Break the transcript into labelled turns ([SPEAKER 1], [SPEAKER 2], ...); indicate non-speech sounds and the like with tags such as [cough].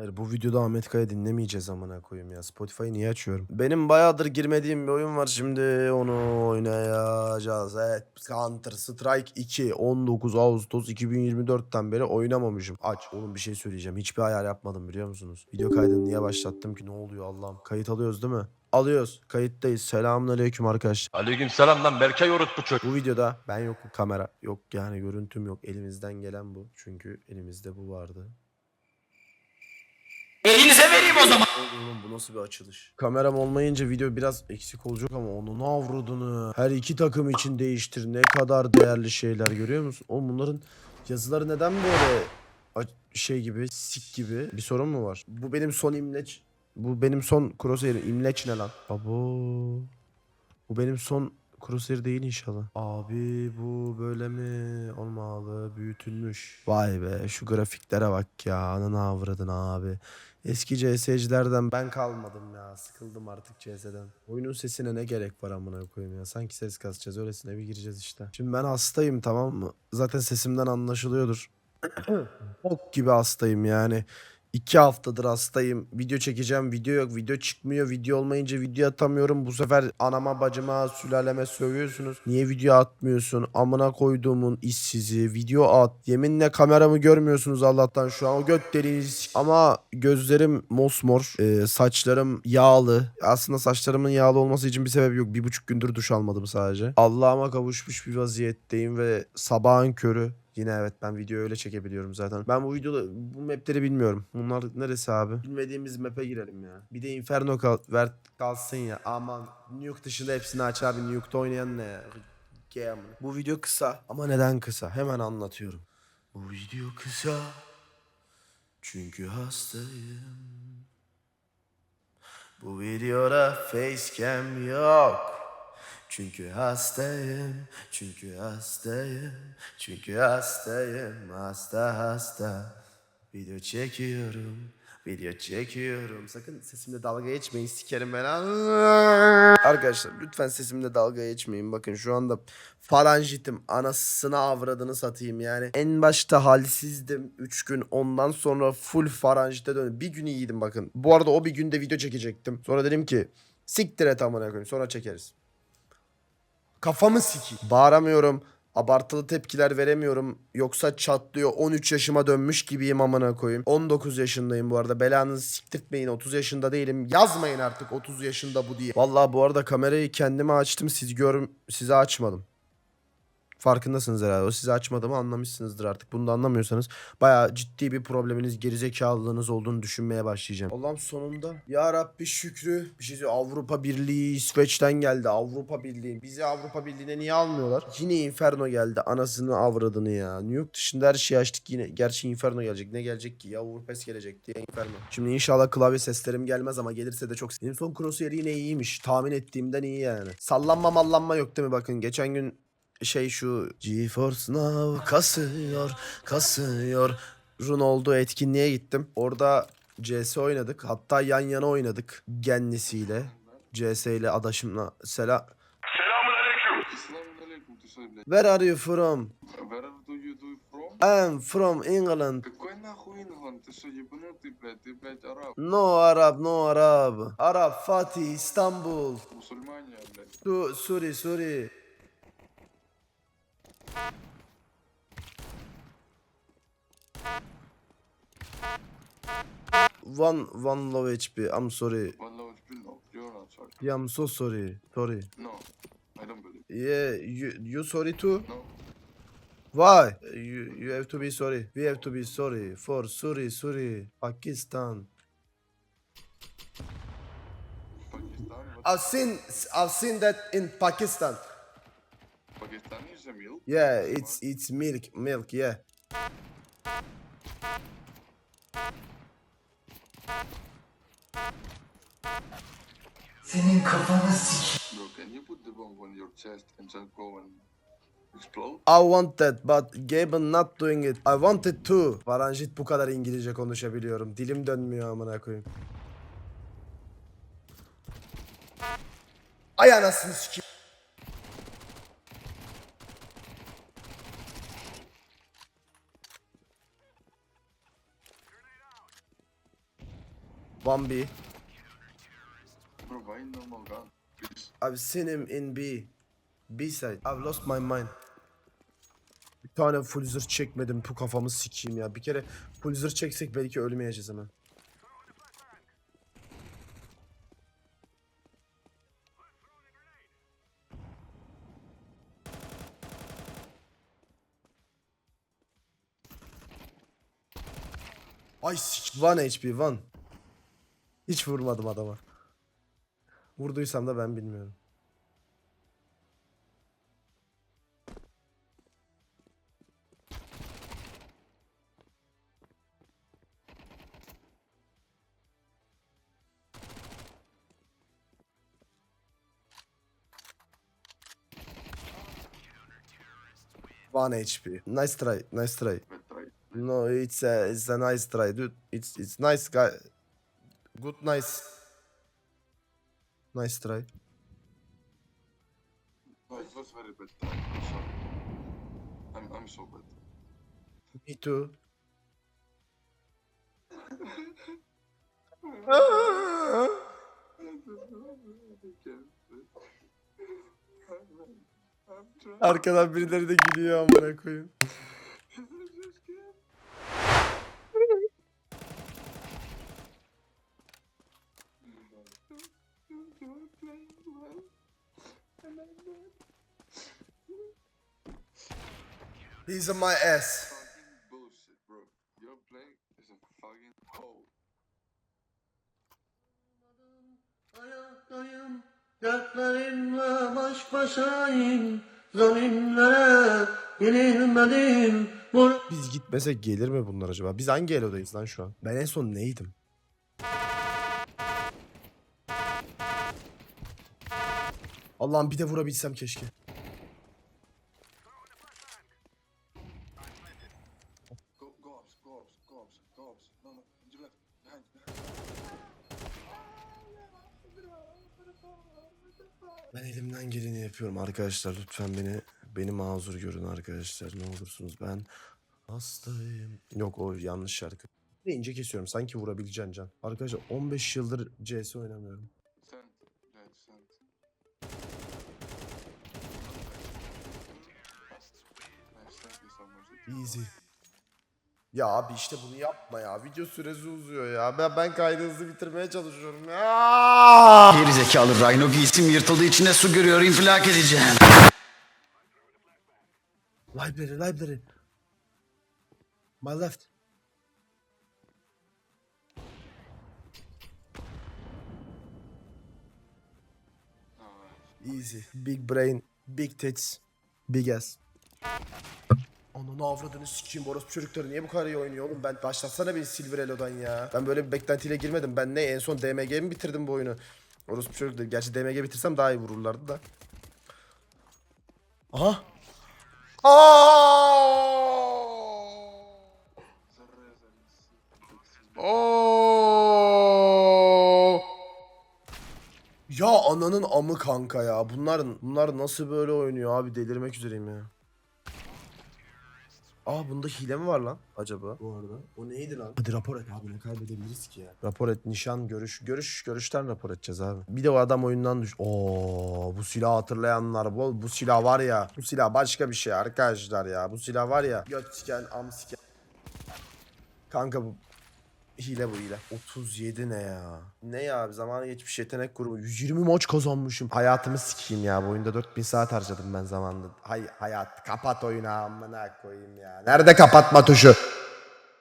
[SPEAKER 1] Hayır bu videoda Ahmet Kaya dinlemeyeceğiz amına koyayım ya. Spotify'ı niye açıyorum? Benim bayağıdır girmediğim bir oyun var şimdi onu oynayacağız. Evet Counter Strike 2 19 Ağustos 2024'ten beri oynamamışım. Aç oğlum bir şey söyleyeceğim. Hiçbir ayar yapmadım biliyor musunuz? Video kaydını niye başlattım ki ne oluyor Allah'ım? Kayıt alıyoruz değil mi? Alıyoruz. Kayıttayız. Selamünaleyküm arkadaşlar.
[SPEAKER 2] Aleykümselam lan Berkay Orut bu çocuk.
[SPEAKER 1] Bu videoda ben yokum kamera yok yani görüntüm yok. Elimizden gelen bu. Çünkü elimizde bu vardı.
[SPEAKER 3] Elinize vereyim o zaman.
[SPEAKER 1] Oğlum bu nasıl bir açılış? Kameram olmayınca video biraz eksik olacak ama onun avrudunu her iki takım için değiştir. Ne kadar değerli şeyler görüyor musun? Oğlum bunların yazıları neden böyle şey gibi, sik gibi bir sorun mu var? Bu benim son imleç. Bu benim son crosshair'im. İmleç ne lan? Abo. Bu benim son crosshair değil inşallah. Abi bu böyle mi olmalı? Büyütülmüş. Vay be şu grafiklere bak ya. Ananı avradın abi. Eski CS'cilerden ben kalmadım ya. Sıkıldım artık CS'den. Oyunun sesine ne gerek var amına koyayım ya. Sanki ses kasacağız. Öylesine bir gireceğiz işte. Şimdi ben hastayım tamam mı? Zaten sesimden anlaşılıyordur. [coughs] Bok gibi hastayım yani. İki haftadır hastayım. Video çekeceğim. Video yok. Video çıkmıyor. Video olmayınca video atamıyorum. Bu sefer anama bacıma sülaleme sövüyorsunuz. Niye video atmıyorsun? Amına koyduğumun işsizi. Video at. Yeminle kameramı görmüyorsunuz Allah'tan şu an. O göt deliğiniz. Ama gözlerim mosmor. Ee, saçlarım yağlı. Aslında saçlarımın yağlı olması için bir sebep yok. Bir buçuk gündür duş almadım sadece. Allah'ıma kavuşmuş bir vaziyetteyim ve sabahın körü Yine evet ben videoyu öyle çekebiliyorum zaten. Ben bu videoda bu mapleri bilmiyorum. Bunlar neresi abi? Bilmediğimiz map'e girelim ya. Bir de Inferno kal ver kalsın ya. Aman Nuke dışında hepsini aç abi. Nuke'da oynayan ne ya? Amına. Bu video kısa ama neden kısa? Hemen anlatıyorum. Bu video kısa. Çünkü hastayım. Bu videoda facecam yok. Çünkü hastayım, çünkü hastayım, çünkü hastayım, hasta hasta. Video çekiyorum, video çekiyorum. Sakın sesimle dalga geçmeyin, sikerim ben. Arkadaşlar lütfen sesimle dalga geçmeyin. Bakın şu anda faranjitim, anasını avradını satayım yani. En başta halsizdim 3 gün, ondan sonra full faranjite döndüm. Bir gün iyiydim bakın. Bu arada o bir günde video çekecektim. Sonra dedim ki siktir et amına koyayım sonra çekeriz. Kafamı siki. Bağıramıyorum. Abartılı tepkiler veremiyorum. Yoksa çatlıyor. 13 yaşıma dönmüş gibiyim amına koyayım. 19 yaşındayım bu arada. Belanızı siktirtmeyin. 30 yaşında değilim. Yazmayın artık 30 yaşında bu diye. Vallahi bu arada kamerayı kendime açtım. Siz gör size açmadım. Farkındasınız herhalde. O size açmadığımı anlamışsınızdır artık. Bunu da anlamıyorsanız bayağı ciddi bir probleminiz, gerizekalılığınız olduğunu düşünmeye başlayacağım. Allah'ım sonunda. Ya Rabbi şükrü. Bir şey söyleyeyim. Avrupa Birliği İsveç'ten geldi. Avrupa Birliği. Bizi Avrupa Birliği'ne niye almıyorlar? Yine Inferno geldi. Anasını avradını ya. New York dışında her şeyi açtık yine. Gerçi Inferno gelecek. Ne gelecek ki? Ya Overpass gelecekti ya Inferno. Şimdi inşallah klavye seslerim gelmez ama gelirse de çok... Benim son crosshair yine iyiymiş. Tahmin ettiğimden iyi yani. Sallanma mallanma yok değil mi? Bakın geçen gün şey şu GeForce Now kasıyor kasıyor run olduğu etkinliğe gittim. Orada CS oynadık. Hatta yan yana oynadık Genlisiyle. CS ile adaşımla. Selam.
[SPEAKER 4] Selamünaleyküm Тусой, блядь.
[SPEAKER 1] Where are you from?
[SPEAKER 4] Where do you do from?
[SPEAKER 1] I'm from England.
[SPEAKER 4] Какой нахуй Ингланд? Ты что, ебанутый, блядь? Ты, блядь, араб.
[SPEAKER 1] No Arab, no Arab. Arab, Fatih, İstanbul.
[SPEAKER 4] Мусульмане, блядь.
[SPEAKER 1] Su Suri, Suri. One, one low HP. I'm sorry.
[SPEAKER 4] Wallah, what you know? You're not sorry.
[SPEAKER 1] Yeah, I'm so sorry. Sorry.
[SPEAKER 4] No, I don't believe.
[SPEAKER 1] Yeah, you, you sorry too?
[SPEAKER 4] No.
[SPEAKER 1] Why? You, you have to be sorry. We have to be sorry for sorry, sorry. Pakistan.
[SPEAKER 4] Pakistan?
[SPEAKER 1] I've seen, I've seen that in Pakistan.
[SPEAKER 4] Pakistan is a milk?
[SPEAKER 1] Yeah, it's it's milk, milk. Yeah.
[SPEAKER 3] Senin kafanı sik.
[SPEAKER 4] Bro, can you put the bomb on your chest and just go and explode?
[SPEAKER 1] I want that but Gaben not doing it. I wanted to. Faranjit bu kadar İngilizce konuşabiliyorum. Dilim dönmüyor amına koyayım. Ay anasını sikeyim. One B.
[SPEAKER 4] Bro, why normal gun? Please.
[SPEAKER 1] I've seen him in B. B side. I've lost my mind. Bir tane full zırh çekmedim. Bu kafamı sikeyim ya. Bir kere full zırh çeksek belki ölmeyeceğiz hemen. Ay sik. 1 HP 1. Hiç vurmadım adama. Vurduysam da ben bilmiyorum. One HP. Nice try, nice try. No, it's a, it's a nice try, dude. It's it's nice guy. Good, nice. Nice try.
[SPEAKER 4] No, it was very bad try. I'm sorry. I'm, I'm so bad.
[SPEAKER 1] Me too. [laughs] Arkadan birileri de gülüyor amına koyayım. He's on my ass.
[SPEAKER 5] Dertlerimle baş başayım. Zalimlere yenilmedim.
[SPEAKER 1] Biz gitmesek gelir mi bunlar acaba? Biz hangi elodayız lan şu an? Ben en son neydim? Allah'ım bir de vurabilsem keşke. Ben elimden geleni yapıyorum arkadaşlar. Lütfen beni beni mazur görün arkadaşlar. Ne olursunuz ben hastayım. Yok o yanlış şarkı. Ne ince kesiyorum. Sanki vurabileceğim can. Arkadaşlar 15 yıldır CS oynamıyorum.
[SPEAKER 4] You so much.
[SPEAKER 1] Easy. Ya abi işte bunu yapma ya. Video süresi uzuyor ya. Ben ben kaydı hızlı bitirmeye çalışıyorum ya.
[SPEAKER 3] Geri zekalı Rhino giysim yırtıldı içinde su görüyor infilak edeceğim.
[SPEAKER 1] Library, library. My left. Easy. Big brain, big tits, big ass. Ananı avradını sikeyim. Orospu çocukları niye bu kadar iyi oynuyor oğlum? Ben başlatsana beni Silver Elo'dan ya. Ben böyle bir beklentiyle girmedim. Ben ne en son DMG mi bitirdim bu oyunu? Orospu çocukları. Gerçi DMG bitirsem daha iyi vururlardı da. Aha. Aa! Oo! Ya ananın amı kanka ya. Bunlar bunlar nasıl böyle oynuyor abi delirmek üzereyim ya. Aa bunda hile mi var lan acaba? Bu arada. O neydi lan? Hadi rapor et abi ne kaybedebiliriz ki ya. Rapor et nişan görüş görüş görüşten rapor edeceğiz abi. Bir de o adam oyundan düş. Oo bu silahı hatırlayanlar bu bu silah var ya. Bu silah başka bir şey arkadaşlar ya. Bu silah var ya. Göt siken am siken. Kanka bu Hile bu hile. 37 ne ya? Ne ya abi zamanı geçmiş yetenek grubu. 120 maç kazanmışım. Hayatımı sikeyim ya. Bu oyunda 4000 saat harcadım ben zamanında. Hay hayat kapat oyunu amına koyayım ya. Nerede kapatma tuşu?